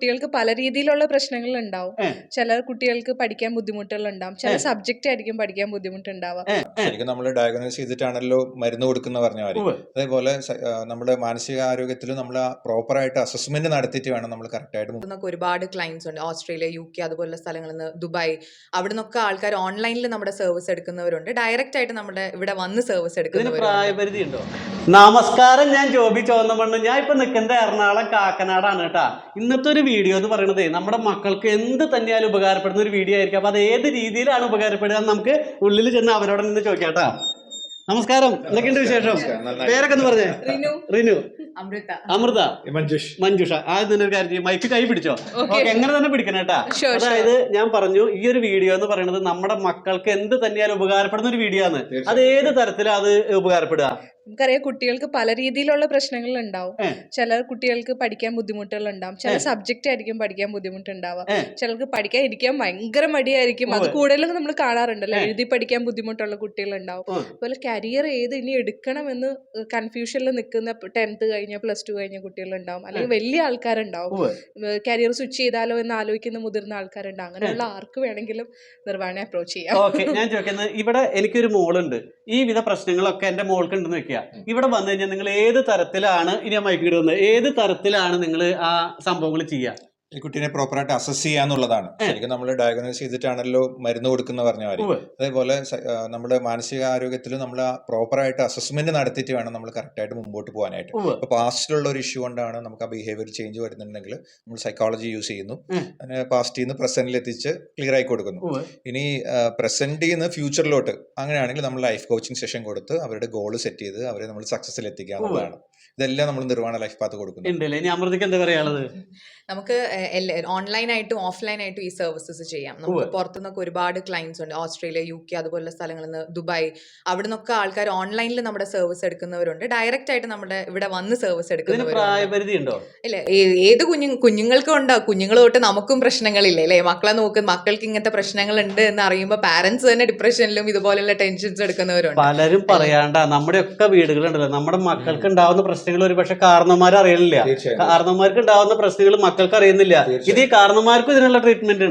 കുട്ടികൾക്ക് പല രീതിയിലുള്ള പ്രശ്നങ്ങൾ ഉണ്ടാവും ചില കുട്ടികൾക്ക് പഠിക്കാൻ ബുദ്ധിമുട്ടുകൾ ഉണ്ടാവും ചില. സബ്ജക്റ്റ് ആയിരിക്കും പഠിക്കാൻ ബുദ്ധിമുട്ടുണ്ടാവുക. ശരിക്കും നമ്മൾ ഡയഗ്നോസ് ചെയ്തിട്ടാണല്ലോ മരുന്ന് കൊടുക്കുന്ന പറഞ്ഞ കാര്യം അതേപോലെ നമ്മുടെ മാനസിക ആരോഗ്യത്തിൽ നമ്മൾ പ്രോപ്പർ ആയിട്ട് അസസ്മെന്റ് നടത്തിയിട്ട് വേണം നമ്മൾ കറക്റ്റ് ആയിട്ട് ഒരുപാട് ക്ലയൻസ് ഉണ്ട്. ഓസ്ട്രേലിയ യു കെ അതുപോലുള്ള സ്ഥലങ്ങളിൽ നിന്ന് ദുബായ്. അവിടെ നിന്നൊക്കെ ആൾക്കാർ ഓൺലൈനിൽ നമ്മുടെ സർവീസ് എടുക്കുന്നവരുണ്ട്. ഡയറക്റ്റ് ആയിട്ട് നമ്മുടെ ഇവിടെ വന്ന് സർവീസ് എടുക്കുന്നത് എടുക്കുന്നവരുണ്ട്. ഉണ്ടോ നമസ്കാരം ഞാൻ ജോബി ചോന്നമണ്ണ്. ഞാൻ ഇപ്പൊ നിൽക്കുന്നത് എറണാകുളം കാക്കനാടാണ് കേട്ടാ. ഇന്നത്തെ ഒരു വീഡിയോ എന്ന് പറയുന്നത് നമ്മുടെ മക്കൾക്ക് എന്ത് തന്നെയാലും ഉപകാരപ്പെടുന്ന ഒരു വീഡിയോ ആയിരിക്കും. അപ്പൊ അത് ഏത് രീതിയിലാണ് ഉപകാരപ്പെടുക എന്ന് നമുക്ക് ഉള്ളിൽ ചെന്ന് അവരോട് നിന്ന് ചോദിക്കാട്ടാ നമസ്കാരം. എന്തൊക്കെയുണ്ട് വിശേഷം? പേരൊക്കെ ഒന്ന് പറഞ്ഞേ. റിനു. റിനു. അമൃത. അമൃത. മഞ്ജുഷ് മഞ്ജുഷ. ആദ്യം തന്നെ ഒരു കാര്യം ചെയ്യും. മൈക്ക് കൈ പിടിച്ചോ. ഓക്കെ. എങ്ങനെ തന്നെ പിടിക്കണം കേട്ടാ. അതായത് ഞാൻ പറഞ്ഞു ഈ ഒരു വീഡിയോ എന്ന് പറയുന്നത് നമ്മുടെ മക്കൾക്ക് എന്ത് തന്നെയാലും ഉപകാരപ്പെടുന്ന ഒരു വീഡിയോ ആണ്. അത് ഏത് തരത്തിലാണ് അത് ഉപകാരപ്പെടുക? നമുക്കറിയാം കുട്ടികൾക്ക് പല രീതിയിലുള്ള പ്രശ്നങ്ങൾ ഉണ്ടാവും ചില കുട്ടികൾക്ക് പഠിക്കാൻ ബുദ്ധിമുട്ടുകൾ ഉണ്ടാവും ചില സബ്ജക്റ്റ് ആയിരിക്കും പഠിക്കാൻ ബുദ്ധിമുട്ടുണ്ടാവുക. ചിലർക്ക് പഠിക്കാൻ ഇരിക്കാൻ ഭയങ്കര മടിയായിരിക്കും. അത്. കൂടുതലും നമ്മൾ കാണാറുണ്ടല്ലോ. എഴുതി പഠിക്കാൻ ബുദ്ധിമുട്ടുള്ള കുട്ടികൾ ഉണ്ടാവും അതുപോലെ കരിയർ ഏത് ഇനി എടുക്കണമെന്ന് കൺഫ്യൂഷനിൽ നിൽക്കുന്ന ടെൻത്ത് കഴിഞ്ഞ പ്ലസ് ടു കഴിഞ്ഞ കുട്ടികളുണ്ടാവും. അല്ലെങ്കിൽ വലിയ ആൾക്കാരുണ്ടാവും. കരിയർ സ്വിച്ച് ചെയ്താലോ എന്ന് ആലോചിക്കുന്ന മുതിർന്ന ആൾക്കാരുണ്ടാവും. അങ്ങനെയുള്ള ആർക്ക് വേണമെങ്കിലും നിർവാണെ അപ്രോച്ച് ചെയ്യാം. ഓക്കെ. ഞാൻ ചോദിക്കുന്നത് ഇവിടെ എനിക്കൊരു മോളുണ്ട്. ഈ വിധ പ്രശ്നങ്ങളൊക്കെ എന്റെ മോൾക്ക് ഉണ്ടെന്ന് വെക്കുക. ഇവിടെ വന്നു കഴിഞ്ഞാൽ നിങ്ങൾ ഏത് തരത്തിലാണ് ഇനി ഞാൻ മൈക്ക് ഇടുന്നത് ഏത് തരത്തിലാണ് നിങ്ങൾ ആ സംഭവങ്ങൾ ചെയ്യുക? ഈ കുട്ടീനെ പ്രോപ്പറായിട്ട് അസസ് ചെയ്യാന്നുള്ളതാണ് ശരിക്കും നമ്മൾ ഡയഗ്നോസ് ചെയ്തിട്ടാണല്ലോ മരുന്ന് കൊടുക്കുന്ന പറഞ്ഞ കാര്യം അതേപോലെ നമ്മുടെ മാനസിക ആരോഗ്യത്തിൽ നമ്മൾ പ്രോപ്പറായിട്ട് അസസ്മെന്റ് നടത്തിയിട്ട് വേണം നമ്മൾ കറക്റ്റായിട്ട് മുമ്പോട്ട് പോകാനായിട്ട്. ഇപ്പൊ പാസ്റ്റിലുള്ള ഒരു ഇഷ്യൂ കൊണ്ടാണ് നമുക്ക് ആ ബിഹേവിയർ ചേഞ്ച് വരുന്നുണ്ടെങ്കിൽ നമ്മൾ സൈക്കോളജി യൂസ് ചെയ്യുന്നു. അങ്ങനെ അതിനെ പാസ്റ്റിൽ നിന്ന് പ്രസന്റിൽ എത്തിച്ച് ക്ലിയർ ആയി കൊടുക്കുന്നു. ഇനി പ്രസന്റിൽ നിന്ന് ഫ്യൂച്ചറിലോട്ട് അങ്ങനെയാണെങ്കിൽ നമ്മൾ ലൈഫ് കോച്ചിങ് സെഷൻ കൊടുത്ത് അവരുടെ ഗോൾ സെറ്റ് ചെയ്ത് അവരെ നമ്മൾ സക്സസിൽ എത്തിക്കുക എന്നുള്ളതാണ്. ഇതെല്ലാം നമ്മൾ നിർവാണ ലൈഫ് പാത്ത് കൊടുക്കുന്നുണ്ട് ആയിട്ടും എന്താ പറയാനുള്ളത് നമുക്ക് ഓൺലൈനായിട്ടും ഓഫ്ലൈനായിട്ടും ഈ സർവീസസ് ചെയ്യാം. നമുക്ക്. പുറത്തുനിന്നൊക്കെ ഒരുപാട് ക്ലയൻസ് ഉണ്ട്. ഓസ്ട്രേലിയ യു കെ അതുപോലുള്ള സ്ഥലങ്ങളിൽ നിന്ന് ദുബായ് അവിടെ നിന്നൊക്കെ ആൾക്കാർ ഓൺലൈനിൽ നമ്മുടെ സർവീസ് എടുക്കുന്നവരുണ്ട്. ഡയറക്റ്റ് ആയിട്ട് നമ്മുടെ ഇവിടെ വന്ന് സർവീസ് എടുക്കുന്നവരുണ്ട്. പ്രായപരിധി ഉണ്ടോ? ഇല്ല ഏത് കുഞ്ഞു കുഞ്ഞുങ്ങൾക്കും ഉണ്ടാവും കുഞ്ഞുങ്ങൾ തൊട്ട് നമുക്കും പ്രശ്നങ്ങളില്ലേ? അല്ലേ? മക്കളെ നോക്ക് മക്കൾക്ക് ഇങ്ങനത്തെ പ്രശ്നങ്ങൾ ഉണ്ട് എന്ന് അറിയുമ്പോൾ പാരന്റ്സ് തന്നെ ഡിപ്രഷനിലും ഇതുപോലെയുള്ള ടെൻഷൻസ് എടുക്കുന്നവരുണ്ട്. പലരും പറയാണ്ട നമ്മുടെ ഒക്കെ വീടുകളുണ്ടല്ലോ. നമ്മുടെ മക്കൾക്ക് ഉണ്ടാവുന്ന പ്രശ്നങ്ങൾ ഒരു പക്ഷെ കാരണന്മാർ അറിയണില്ല കാരണന്മാർക്ക് ഉണ്ടാവുന്ന പ്രശ്നങ്ങൾ മക്കൾക്ക് അറിയുന്നില്ല. ഇത് ഈ കാരണന്മാർക്കും ഇതിനുള്ള ട്രീറ്റ്മെന്റ്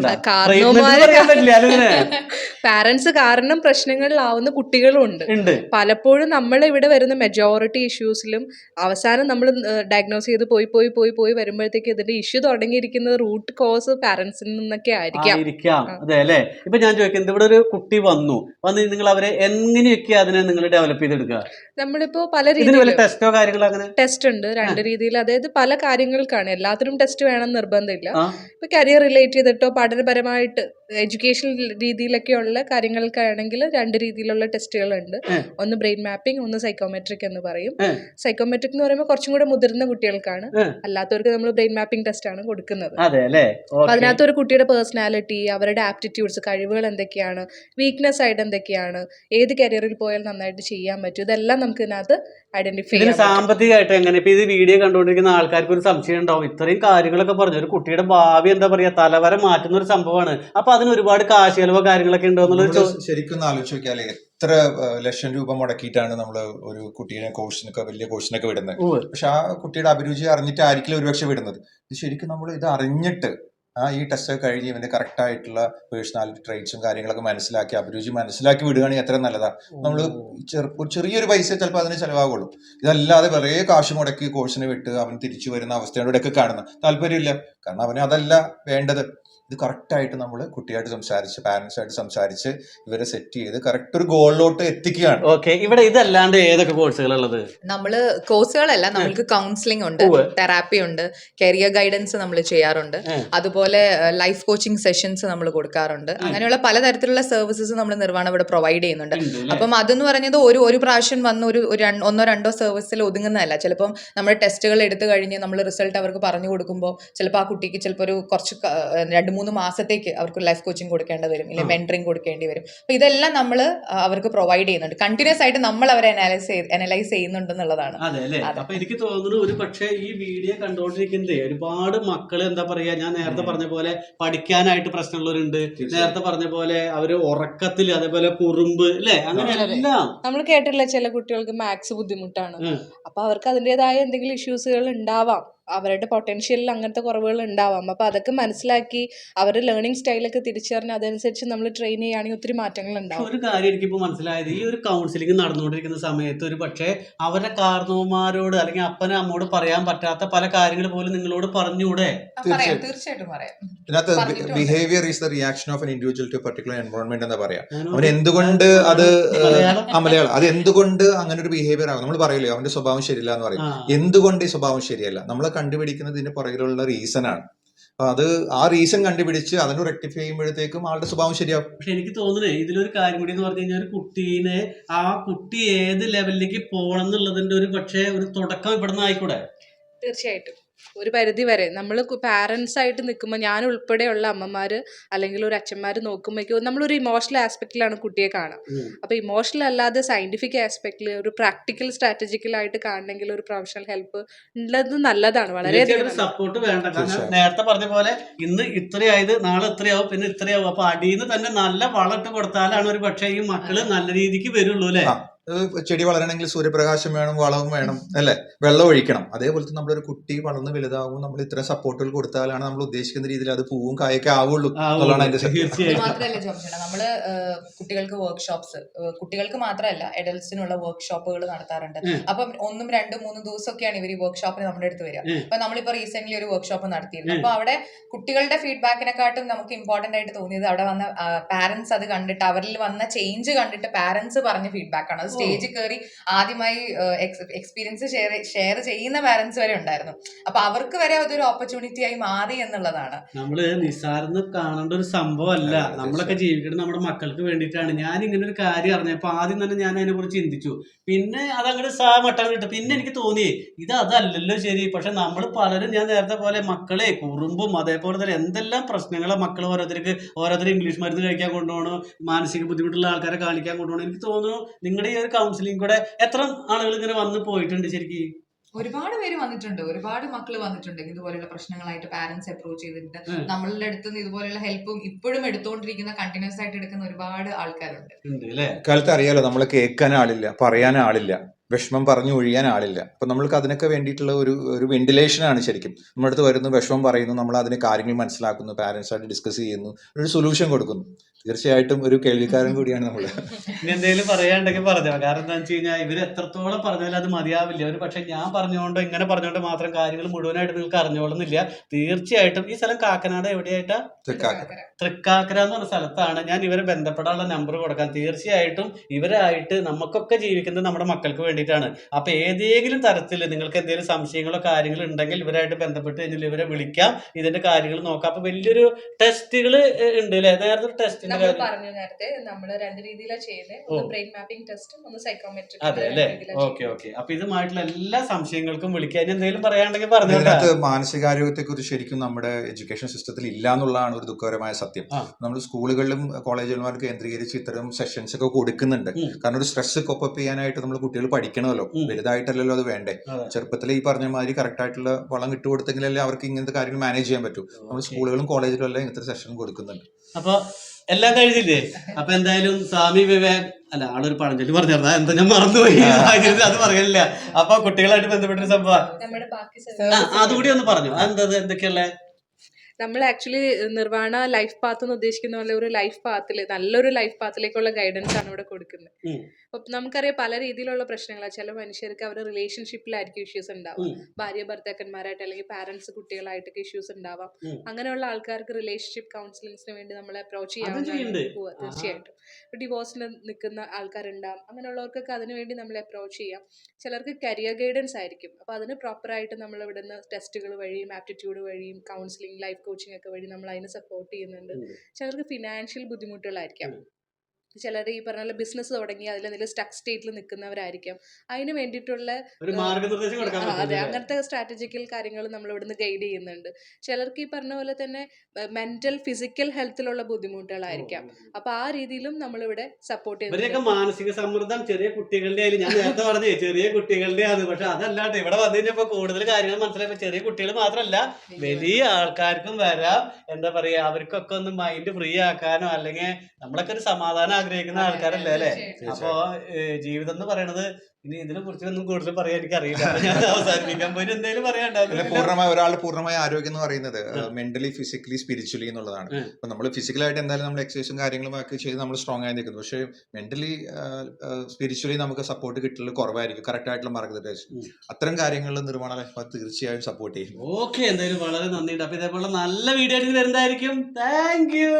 പാരന്റ്സ് കാരണം പ്രശ്നങ്ങളിലാവുന്ന കുട്ടികളും ഉണ്ട്. പലപ്പോഴും നമ്മൾ ഇവിടെ വരുന്ന മെജോറിറ്റി ഇഷ്യൂസിലും അവസാനം നമ്മൾ ഡയഗ്നോസ് ചെയ്ത് പോയി പോയി പോയി പോയി വരുമ്പോഴത്തേക്ക് ഇതിന്റെ ഇഷ്യൂ തുടങ്ങിയിരിക്കുന്നത് റൂട്ട് കോസ് പാരന്റ്സിൽ നിന്നൊക്കെ ആയിരിക്കാം. ആയിരിക്കാം. അതെ അല്ലെ? ഇപ്പൊ ഞാൻ ചോദിക്കുന്നത് ഇവിടെ ഒരു കുട്ടി വന്നു. വന്ന് നിങ്ങൾ അവരെ എങ്ങനെയൊക്കെ അതിനെ നിങ്ങൾ ഡെവലപ്പ് ചെയ്തെടുക്കുക? നമ്മളിപ്പോ പല രീതിയിൽ ടെസ്റ്റോ കാര്യങ്ങളോ ടെസ്റ്റ് ഉണ്ട്. രണ്ട് രീതിയിൽ. അതായത് പല കാര്യങ്ങൾക്കാണ്. എല്ലാത്തിനും ടെസ്റ്റ് വേണം നിർബന്ധമില്ല. ഇപ്പൊ കരിയർ റിലേറ്റ് ചെയ്തിട്ടോ പഠനപരമായിട്ട് എഡ്യൂക്കേഷൻ രീതിയിലൊക്കെയുള്ള കാര്യങ്ങൾക്കാണെങ്കിൽ രണ്ട് രീതിയിലുള്ള ടെസ്റ്റുകൾ ഉണ്ട് ഒന്ന് ബ്രെയിൻ മാപ്പിംഗ് ഒന്ന് സൈക്കോമെട്രിക് എന്ന് പറയും. സൈക്കോമെട്രിക് എന്ന് പറയുമ്പോൾ കുറച്ചും കൂടെ മുതിർന്ന കുട്ടികൾക്കാണ്. അല്ലാത്തവർക്ക് നമ്മൾ ബ്രെയിൻ മാപ്പിംഗ് ടെസ്റ്റ് ആണ് കൊടുക്കുന്നത്. അതിനകത്ത് ഒരു കുട്ടിയുടെ പേഴ്സണാലിറ്റി അവരുടെ ആപ്റ്റിറ്റ്യൂഡ്സ് കഴിവുകൾ എന്തൊക്കെയാണ് വീക്ക്നെസ് ആയിട്ട് എന്തൊക്കെയാണ് ഏത് കരിയറിൽ പോയാൽ നന്നായിട്ട് ചെയ്യാൻ പറ്റും. ഇതെല്ലാം നമുക്ക് ഇതിനകത്ത് ഐഡന്റിഫൈ പറ്റും. സാമ്പത്തികമായിട്ട് എങ്ങനെ? ഇപ്പൊ ഇത് വീഡിയോ കണ്ടുകൊണ്ടിരിക്കുന്ന ആൾക്കാർക്ക് ഒരു സംശയം ഉണ്ടാവും. ഇത്രയും കാര്യങ്ങളൊക്കെ പറഞ്ഞു. ഒരു കുട്ടിയുടെ ഭാവി എന്താ പറയാ? തലവരെ മാറ്റുന്ന ഒരു സംഭവമാണ്. അപ്പൊ അതിന് ഒരുപാട് കാശ് ചെലവോ കാര്യങ്ങളൊക്കെ ഉണ്ടോ എന്നുള്ളത് ചോ- ശരിക്കും ഒന്ന് ആലോചിച്ച് നോക്കിയാലേ എത്ര ലക്ഷം രൂപ മുടക്കിയിട്ടാണ് നമ്മൾ ഒരു കുട്ടീനെ കോഴ്സിനൊക്കെ വലിയ കോഴ്സിനൊക്കെ വിടുന്നത്. പക്ഷെ ആ കുട്ടിയുടെ അഭിരുചി അറിഞ്ഞിട്ട് അറിഞ്ഞിട്ടായിരിക്കില്ല ഒരുപക്ഷെ വിടുന്നത്. ഇത് ശരിക്കും നമ്മൾ ഇത് അറിഞ്ഞിട്ട് ആ ഈ ടെസ്റ്റ് ഒക്കെ കഴിഞ്ഞ് ഇവന്റെ കറക്റ്റ് ആയിട്ടുള്ള പേഴ്സണാലിറ്റി ട്രേറ്റ്സും കാര്യങ്ങളൊക്കെ മനസ്സിലാക്കി അഭിരുചി മനസ്സിലാക്കി വിടുകയാണെങ്കിൽ എത്ര നല്ലതാ. നമ്മൾ ചെറിയൊരു പൈസ ചിലപ്പോൾ അതിന് ചിലവാകുള്ളൂ. ഇതല്ലാതെ വെറേ കാശ് മുടക്കി കോഴ്സിന് വിട്ട് അവൻ തിരിച്ചു വരുന്ന അവസ്ഥയോടെ ഒക്കെ കാണുന്നത്. താല്പര്യമില്ല. കാരണം അവന് അതല്ല വേണ്ടത്. ഇത് കറക്റ്റായിട്ട് നമ്മൾ കുട്ടിയായിട്ട് സംസാരിച്ച് പാരന്റ്സ് ആയിട്ട് സംസാരിച്ച് ഇവരെ സെറ്റ് ചെയ്ത് കറക്റ്റ് ഒരു ഗോളിലോട്ട് എത്തിക്കുകയാണ്. ഓക്കെ ഇവിടെ ഇതല്ലാണ്ട് ഏതൊക്കെ കോഴ്സുകളുള്ളത് നമ്മൾ കോഴ്സുകളല്ല നമ്മൾക്ക് കൗൺസിലിംഗ് ഉണ്ട് തെറാപ്പി ഉണ്ട് കരിയർ ഗൈഡൻസ് നമ്മൾ ചെയ്യാറുണ്ട്. അതുപോലെ ലൈഫ് കോച്ചിങ് സെഷൻസ് നമ്മൾ കൊടുക്കാറുണ്ട്. അങ്ങനെയുള്ള പലതരത്തിലുള്ള സർവീസസ് നമ്മൾ നിർവഹണം ഇവിടെ പ്രൊവൈഡ് ചെയ്യുന്നുണ്ട്. അപ്പം അതെന്ന് പറഞ്ഞത് ഒരു ഒരു പ്രാവശ്യം വന്ന് ഒരു ഒരു ഒന്നോ രണ്ടോ സർവീസിൽ ഒതുങ്ങുന്നതല്ല. ചിലപ്പം നമ്മൾ ടെസ്റ്റുകൾ എടുത്തു കഴിഞ്ഞ് നമ്മൾ റിസൾട്ട് അവർക്ക് പറഞ്ഞു കൊടുക്കുമ്പോൾ ചിലപ്പോൾ ആ കുട്ടിക്ക് ചിലപ്പോൾ ഒരു കുറച്ച് രണ്ട് മൂന്ന് മാസത്തേക്ക് അവർക്ക് ലൈഫ് കോച്ചിങ് കൊടുക്കേണ്ടി വരും ഇല്ലെങ്കിൽ മെന്ററിങ് കൊടുക്കേണ്ടി വരും. അപ്പോൾ ഇതെല്ലാം നമ്മൾ അവർക്ക് പ്രൊവൈഡ് ചെയ്യുന്നുണ്ട്. കണ്ടിന്യൂസ് ആയിട്ട് നമ്മൾ അവരെ അനലൈസ് അനലൈസ് ചെയ്യുന്നുണ്ടെന്നുള്ളതാണ്. അതെ അല്ലേ. അപ്പൊ എനിക്ക് തോന്നുന്നു ഒരു പക്ഷേ ഈ വീഡിയോ കണ്ടുകൊണ്ടിരിക്കുന്നത് ഒരുപാട് മക്കൾ എന്താ പറയാ ഞാൻ നേരത്തെ പറഞ്ഞ പോലെ പഠിക്കാനായിട്ട് പ്രശ്നമുള്ളവരുണ്ട്. നേരത്തെ പറഞ്ഞ പോലെ അവർ ഉറക്കത്തിൽ അതേപോലെ കുറുമ്പ് അല്ലെ അങ്ങനെ എല്ലാം. നമ്മൾ കേട്ടിട്ടില്ല ചില കുട്ടികൾക്ക് മാത്സ് ബുദ്ധിമുട്ടാണ്. അപ്പൊ അവർക്ക് അതിന്റെതായ എന്തെങ്കിലും ഇഷ്യൂസുകൾ ഉണ്ടാവാം. അവരുടെ പൊട്ടൻഷ്യലിൽ അങ്ങനത്തെ കുറവുകൾ ഉണ്ടാവാം. അപ്പോൾ അതൊക്കെ മനസ്സിലാക്കി അവരുടെ ലേണിംഗ് സ്റ്റൈലൊക്കെ തിരിച്ചറിഞ്ഞ് അതനുസരിച്ച് നമ്മൾ ട്രെയിൻ ചെയ്യുകയാണെങ്കിൽ ഒത്തിരി മാറ്റങ്ങൾ ഉണ്ടാവും. ഒരു കാര്യം എനിക്കിപ്പോൾ മനസ്സിലായത് ഈ ഒരു കൗൺസിലിംഗ് നടന്നുകൊണ്ടിരിക്കുന്ന സമയത്ത് ഒരു പക്ഷേ അവരുടെ കാരണവന്മാരോട് അല്ലെങ്കിൽ അപ്പനും അമ്മോട് പറയാൻ പറ്റാത്ത പല കാര്യങ്ങൾ പോലും നിങ്ങളോട് പറഞ്ഞൂടെ തീർച്ചയായിട്ടും പറയാം. ഇതിനകത്ത് behaviour is the reaction of an individual to particular environment എന്ന് പറയാം. അവൻ എന്തുകൊണ്ട് അത് മലയാളം? അത് എന്തുകൊണ്ട് അങ്ങനെ ഒരു ബിഹേവിയർ ആകും? നമ്മൾ പറയില്ലേ അവന്റെ സ്വഭാവം ശരിയല്ല എന്ന് പറയും. എന്തുകൊണ്ട് ഈ സ്വഭാവം ശരിയല്ല? നമ്മൾ കണ്ടുപിടിക്കുന്നത് ഇതിന്റെ പുറകിലുള്ള റീസൺ ആണ് അപ്പൊ അത് ആ റീസൺ കണ്ടുപിടിച്ച് അതിന് റെക്ടിഫൈ ചെയ്യുമ്പോഴത്തേക്കും ആളുടെ സ്വഭാവം ശരിയാവും. പക്ഷെ എനിക്ക് തോന്നുന്നേ ഇതിലൊരു കാര്യം കൂടി എന്ന് പറഞ്ഞു കഴിഞ്ഞാൽ ഒരു കുട്ടീനെ ആ കുട്ടി ഏത് ലെവലിലേക്ക് പോകണം എന്നുള്ളതിന്റെ ഒരു പക്ഷേ ഒരു തുടക്കം ഇവിടുന്ന് ആയിക്കൂടെ? തീർച്ചയായിട്ടും. ഒരു പരിധി വരെ. നമ്മൾ പാരൻസ് ആയിട്ട് നിൽക്കുമ്പോൾ ഞാൻ ഉൾപ്പെടെയുള്ള അമ്മമാർ അല്ലെങ്കിൽ ഒരു അച്ഛന്മാർ നോക്കുമ്പോഴേക്കും നമ്മളൊരു ഇമോഷണൽ ആസ്പെക്റ്റിലാണ് കുട്ടിയെ കാണാം. ഉം. അപ്പോൾ ഇമോഷണൽ അല്ലാതെ സയന്റിഫിക് ആസ്പെക്റ്റിൽ ഒരു പ്രാക്ടിക്കൽ സ്ട്രാറ്റജിക്കലായിട്ട് കാണണമെങ്കിൽ ഒരു പ്രൊഫഷണൽ ഹെൽപ്പ് ഉള്ളത് നല്ലതാണ് വളരെ സപ്പോർട്ട് വേണ്ട. കാരണം നേരത്തെ പറഞ്ഞ പോലെ ഇന്ന് ഇത്രയായത് നാളെ ഇത്രയാവും പിന്നെ ഇത്രയാവും. അപ്പൊ അടിയിൽ നിന്ന് തന്നെ നല്ല വളമിട്ട് കൊടുത്താലാണ് ഒരു പക്ഷേ ഈ മക്കൾ നല്ല രീതിക്ക് വരുള്ളൂ അല്ലെ? ചെടി വളരണമെങ്കിൽ സൂര്യപ്രകാശം വേണം വളവും വേണം അല്ലെ? വെള്ളം ഒഴിക്കണം. അതേപോലെ തന്നെ നമ്മളൊരു കുട്ടി വളർന്ന് വലുതാകുമ്പോൾ നമ്മൾ ഇത്ര സപ്പോർട്ടുകൾ കൊടുത്താലാണ് നമ്മൾ ഉദ്ദേശിക്കുന്ന രീതിയിൽ അത് പൂവും കായൊക്കെ ആവുള്ളൂ എന്നുള്ളതാണ് അതിന്റെ മാത്രമല്ല നമ്മൾ കുട്ടികൾക്ക് വർക്ക്ഷോപ്സ് കുട്ടികൾക്ക് മാത്രമല്ല എഡൽസിനുള്ള വർക്ക്ഷോപ്പുകൾ നടത്താറുണ്ട്. അപ്പം ഒന്നും രണ്ടും മൂന്നും ദിവസമൊക്കെയാണ് ഇവർ ഈ വർക്ക്ഷോപ്പിന് നമ്മുടെ അടുത്ത് വരിക. അപ്പൊ നമ്മളിപ്പോ റീസെന്റ് ഒരു വർക്ക്ഷോപ്പ് നടത്തിയിരുന്നു. അപ്പൊ അവിടെ കുട്ടികളുടെ ഫീഡ്ബാക്കിനെക്കാട്ടും നമുക്ക് ഇമ്പോർട്ടന്റ് ആയിട്ട് തോന്നിയത് അവിടെ വന്ന പാരന്റ്സ് അത് കണ്ടിട്ട് അവരിൽ വന്ന ചേഞ്ച് കണ്ടിട്ട് പാരന്റ്സ് പറഞ്ഞ ഫീഡ്ബാക്ക് ആണ്. അത് സ്റ്റേജിൽ കയറി ആദ്യമായി എക്സ്പീരിയൻസ് ഷെയർ ഷെയർ ചെയ്യുന്ന പാരന്റ്സ് വരെ ഉണ്ടായിരുന്നു. അപ്പൊ അവർക്ക് വരെ അതൊരു ഓപ്പർച്യൂണിറ്റി ആയി മാറി എന്നുള്ളതാണ്. നമ്മൾ നിസ്സാരെന്ന് കാണേണ്ട ഒരു സംഭവം അല്ല നമ്മളൊക്കെ ജീവിക്കുന്നത് നമ്മുടെ മക്കൾക്ക് വേണ്ടിയിട്ടാണ്. ഞാൻ ഇങ്ങനെ ഒരു കാര്യം അറിഞ്ഞപ്പോ ആദ്യം തന്നെ ഞാൻ അതിനെ കുറിച്ച് ചിന്തിച്ചു. പിന്നെ അതങ്ങോട്ട് സാ മട്ടം കിട്ടും പിന്നെ എനിക്ക് തോന്നി ഇത് അതല്ലല്ലോ ശരി. പക്ഷെ നമ്മൾ പലരും ഞാൻ നേരത്തെ പോലെ മക്കളെ കുറുമ്പും അതേപോലെ തന്നെ എന്തെല്ലാം പ്രശ്നങ്ങളെ മക്കൾ ഓരോരുത്തർക്ക് ഓരോരുത്തർ ഇംഗ്ലീഷ് മരുന്ന് കഴിക്കാൻ കൊണ്ടുപോകണം? മാനസിക ബുദ്ധിമുട്ടുള്ള ആൾക്കാരെ കാണിക്കാൻ കൊണ്ടുപോകണം? എനിക്ക് തോന്നുന്നു നിങ്ങളുടെ ഈ ഒരു കൗൺസിലിംഗ് കൂടെ എത്ര ആളുകൾ ഇങ്ങനെ വന്ന് പോയിട്ടുണ്ട് ശരിക്കും? ഒരുപാട് പേര് വന്നിട്ടുണ്ട്. ഒരുപാട് മക്കൾ വന്നിട്ടുണ്ട് ഇതുപോലെയുള്ള പ്രശ്നങ്ങളായിട്ട് പാരന്റ്സ് അപ്രോച്ച് ചെയ്തിട്ടുണ്ട് നമ്മളുടെ അടുത്ത് നിന്ന് ഇതുപോലെയുള്ള ഹെൽപ്പും ഇപ്പോഴും എടുത്തുകൊണ്ടിരിക്കുന്ന കണ്ടിന്യൂസ് ആയിട്ട് എടുക്കുന്ന ഒരുപാട് ആൾക്കാരുണ്ട്. ഇക്കാലത്ത് അറിയാലോ നമ്മൾ കേൾക്കാൻ ആളില്ല പറയാൻ ആളില്ല. വിഷമം പറഞ്ഞു ഒഴിയാൻ ആളില്ല. അപ്പൊ നമ്മൾക്ക് അതിനൊക്കെ വേണ്ടിയിട്ടുള്ള ഒരു ഒരു വെന്റിലേഷൻ ആണ് ശരിക്കും. നമ്മുടെ അടുത്ത് വരുന്നു വിഷമം പറയുന്നു നമ്മൾ അതിന് കാര്യങ്ങൾ മനസ്സിലാക്കുന്നു പാരന്റ്സ് ആയിട്ട് ഡിസ്കസ് ചെയ്യുന്നു ഒരു സൊല്യൂഷൻ കൊടുക്കുന്നു. തീർച്ചയായിട്ടും ഒരു കേൾവിക്കാരൻ കൂടിയാണ് നമ്മൾ. ഇനി എന്തെങ്കിലും പറയാണ്ടെങ്കിൽ പറഞ്ഞോ. കാരണം എന്താ വെച്ച് കഴിഞ്ഞാൽ ഇവർ എത്രത്തോളം പറഞ്ഞാലും അത് മതിയാവില്ല. അവർ പക്ഷെ ഞാൻ പറഞ്ഞുകൊണ്ട് ഇങ്ങനെ പറഞ്ഞുകൊണ്ട് മാത്രം കാര്യങ്ങൾ മുഴുവനായിട്ട് നിങ്ങൾക്ക് അറിഞ്ഞോളുന്നില്ല. തീർച്ചയായിട്ടും ഈ സ്ഥലം കാക്കനാട് എവിടെയായിട്ടാ? തൃക്കാക്കര. എന്ന് പറഞ്ഞ സ്ഥലത്താണ് ഞാൻ ഇവരെ ബന്ധപ്പെടാനുള്ള നമ്പർ കൊടുക്കാം തീർച്ചയായിട്ടും ഇവരായിട്ട് നമുക്കൊക്കെ ജീവിക്കുന്നത് നമ്മുടെ മക്കൾക്ക് വേണ്ടിയിട്ടാണ്. അപ്പൊ ഏതെങ്കിലും തരത്തിൽ നിങ്ങൾക്ക് എന്തെങ്കിലും സംശയങ്ങളോ കാര്യങ്ങളോ ഉണ്ടെങ്കിൽ ഇവരായിട്ട് ബന്ധപ്പെട്ട് കഴിഞ്ഞാൽ ഇവരെ വിളിക്കാം. ഇതിന്റെ കാര്യങ്ങൾ നോക്കാം. അപ്പൊ വലിയൊരു ടെസ്റ്റുകൾ ഉണ്ട് അല്ലേ? നേരത്തെ ടെസ്റ്റിന്റെ നമ്മൾ കാര്യം. പറഞ്ഞു നേരത്തെ നമ്മൾ രണ്ട് രീതിയിലാണ് ചെയ്യുന്നത്. ബ്രെയിൻ മാപ്പിംഗ് ടെസ്റ്റും ഒന്ന് സൈക്കോമെട്രിക് അതെ അല്ലേ? Okay okay. അപ്പൊ ഇതുമായിട്ടുള്ള എല്ലാ സംശയങ്ങൾക്കും വിളിക്കാൻ ഇനി എന്തെങ്കിലും പറയാണ്ടെങ്കിൽ പറഞ്ഞു ഇതിനകത്ത് മാനസികാരോഗ്യത്തെ കുറിച്ച് ശരിക്കും നമ്മുടെ എഡ്യൂക്കേഷൻ സിസ്റ്റത്തിൽ ഇല്ല എന്നുള്ളതാണ് ഒരു ദുഃഖകരമായ സത്യം. നമ്മൾ സ്കൂളുകളിലും കോളേജുകളിലും കേന്ദ്രീകരിച്ച് ഇത്തരം സെഷൻസ് ഒക്കെ കൊടുക്കുന്നുണ്ട്. കാരണം ഒരു സ്ട്രെസ് കൊപ്പ് ചെയ്യാനായിട്ട് നമ്മൾ കുട്ടികൾ പഠിക്കണമല്ലോ. വലുതായിട്ടല്ലല്ലോ അത് വേണ്ടേ. ചെറുപ്പത്തിൽ ഈ പറഞ്ഞ മാതിരി കറക്റ്റ് ആയിട്ടുള്ള വളം ഇട്ട് കൊടുത്തെങ്കിലല്ലേ അവർക്ക് ഇങ്ങനത്തെ കാര്യങ്ങൾ മാനേജ് ചെയ്യാൻ പറ്റും. നമ്മൾ സ്കൂളുകളും കോളേജിലും എല്ലാം ഇങ്ങനത്തെ സെഷൻ കൊടുക്കുന്നുണ്ട്. അപ്പൊ എല്ലാം കഴിഞ്ഞില്ലേ? അപ്പൊ എന്തായാലും സ്വാമി വിവേക് അല്ല ആളൊരു പഴഞ്ചൊല്ലി പറഞ്ഞിരുന്ന എന്താ ഞാൻ മറന്നുപോയി? സാഹചര്യത്തിൽ അത് പറയലില്ല. അപ്പൊ കുട്ടികളായിട്ട് ബന്ധപ്പെട്ടൊരു സംഭവം. നമ്മുടെ ബാക്കി ആ, അതുകൂടി ഒന്ന് പറഞ്ഞു. അതെന്താ എന്തൊക്കെയല്ലേ നമ്മൾ ആക്ച്വലി നിർവാണ ലൈഫ് പാത്ത് എന്ന് ഉദ്ദേശിക്കുന്ന പോലെ ഒരു ലൈഫ് പാത്തിൽ നല്ലൊരു ലൈഫ് പാത്തിലേക്കുള്ള ഗൈഡൻസ് ആണ് ഇവിടെ കൊടുക്കുന്നത്. അപ്പൊ നമുക്കറിയാം പല രീതിയിലുള്ള പ്രശ്നങ്ങളാണ് ചില മനുഷ്യർക്ക് അവരുടെ റിലേഷൻഷിപ്പിലായിരിക്കും ഇഷ്യൂസ് ഉണ്ടാവും ഭാര്യ ഭർത്താക്കന്മാരായിട്ട് അല്ലെങ്കിൽ പാരന്റ്സ് കുട്ടികളായിട്ടൊക്കെ ഇഷ്യൂസ് ഉണ്ടാവാം. അങ്ങനെയുള്ള ആൾക്കാർക്ക് റിലേഷൻഷിപ്പ് കൗൺസിലിംഗ്സിന് വേണ്ടി നമ്മൾ അപ്രോച്ച്. ചെയ്യാൻ തീർച്ചയായിട്ടും. ഡിവോഴ്സിന് നിൽക്കുന്ന ആൾക്കാരുണ്ടാവും. അങ്ങനെയുള്ളവർക്കൊക്കെ അതിനു വേണ്ടി നമ്മളെ അപ്രോച്ച് ചെയ്യാം. ചിലർക്ക് കരിയർ ഗൈഡൻസ് ആയിരിക്കും. അപ്പോൾ അതിന് പ്രോപ്പറായിട്ട് നമ്മൾ ഇവിടുന്ന് ടെസ്റ്റുകൾ വഴിയും ആപ്റ്റിറ്റ്യൂഡ് വഴിയും കൗൺസിലിംഗ് ലൈഫ് കോച്ചിങ് ഒക്കെ വഴി നമ്മൾ അതിനെ സപ്പോർട്ട് ചെയ്യുന്നുണ്ട് പക്ഷെ ചിലർക്ക് ഫിനാൻഷ്യൽ ബുദ്ധിമുട്ടുകളായിരിക്കാം. ചിലർ ഈ പറഞ്ഞ പോലെ ബിസിനസ് തുടങ്ങി അതിലെന്തെങ്കിലും സ്റ്റക്ക് സ്റ്റേറ്റിൽ നിൽക്കുന്നവരായിരിക്കും. അതിന് വേണ്ടിയിട്ടുള്ള അതെ അങ്ങനത്തെ സ്ട്രാറ്റജിക്കൽ കാര്യങ്ങൾ നമ്മൾ ഇവിടുന്ന് ഗൈഡ് ചെയ്യുന്നുണ്ട്. ചിലർക്ക് ഈ പറഞ്ഞ പോലെ തന്നെ മെന്റൽ ഫിസിക്കൽ ഹെൽത്തിലുള്ള ബുദ്ധിമുട്ടുകളായിരിക്കാം. അപ്പൊ ആ രീതിയിലും നമ്മൾ ഇവിടെ സപ്പോർട്ട് ചെയ്യുന്നു മാനസിക സമ്മർദ്ദം ചെറിയ കുട്ടികളുടെ ഞാൻ നേരത്തെ പറഞ്ഞേ ചെറിയ കുട്ടികളുടെ ആണ്. പക്ഷെ അതല്ലാണ്ട് ഇവിടെ വന്നു കഴിഞ്ഞപ്പോ കൂടുതൽ കാര്യങ്ങൾ മനസ്സിലായപ്പോ ചെറിയ കുട്ടികൾ മാത്രമല്ല വലിയ ആൾക്കാർക്കും വരാം. എന്താ പറയാ അവർക്കൊക്കെ ഒന്ന് മൈൻഡ് ഫ്രീ ആക്കാനോ അല്ലെങ്കിൽ നമ്മളൊക്കെ ഒരു സമാധാനം ആഗ്രഹിക്കുന്ന ആൾക്കാരല്ലേ അല്ലെ? അപ്പോ ജീവിതം എന്ന് പറയണത് ഇനി ഇതിനെ കുറിച്ചൊന്നും കൂടുതൽ പറയാൻ എനിക്ക് അറിയില്ല ഞാൻ അവസാനിപ്പിക്കാൻ പോയി എന്തെങ്കിലും പറയാണ്ടാവില്ല പൂർണമായ ഒരാൾ പൂർണമായ ആരോഗ്യം എന്ന് പറയുന്നത് മെന്റലി ഫിസിക്കലി സ്പിരിച്വലി എന്നുള്ളതാണ്. അപ്പൊ നമ്മൾ ഫിസിക്കലായിട്ട് എന്തായാലും നമ്മൾ എക്സസൈസും കാര്യങ്ങളും ഒക്കെ ചെയ്ത് നമ്മൾ സ്ട്രോങ് ആയി നിൽക്കുന്നു. പക്ഷേ മെന്റലി സ്പിരിച്വലി നമുക്ക് സപ്പോർട്ട് കിട്ടുന്നത് കുറവായിരിക്കും. കറക്റ്റ് ആയിട്ടുള്ള മാർഗനിർദ്ദേശം അത്തരം കാര്യങ്ങളിൽ നിർമ്മാണ ലൈഫ് തീർച്ചയായും സപ്പോർട്ട് ചെയ്യും. ഓക്കെ എന്തായാലും വളരെ നന്ദിയുണ്ട്. അപ്പൊ ഇതേപോലെ നല്ല വീഡിയോ ആയിട്ട് വരുന്നതായിരിക്കും. Thank you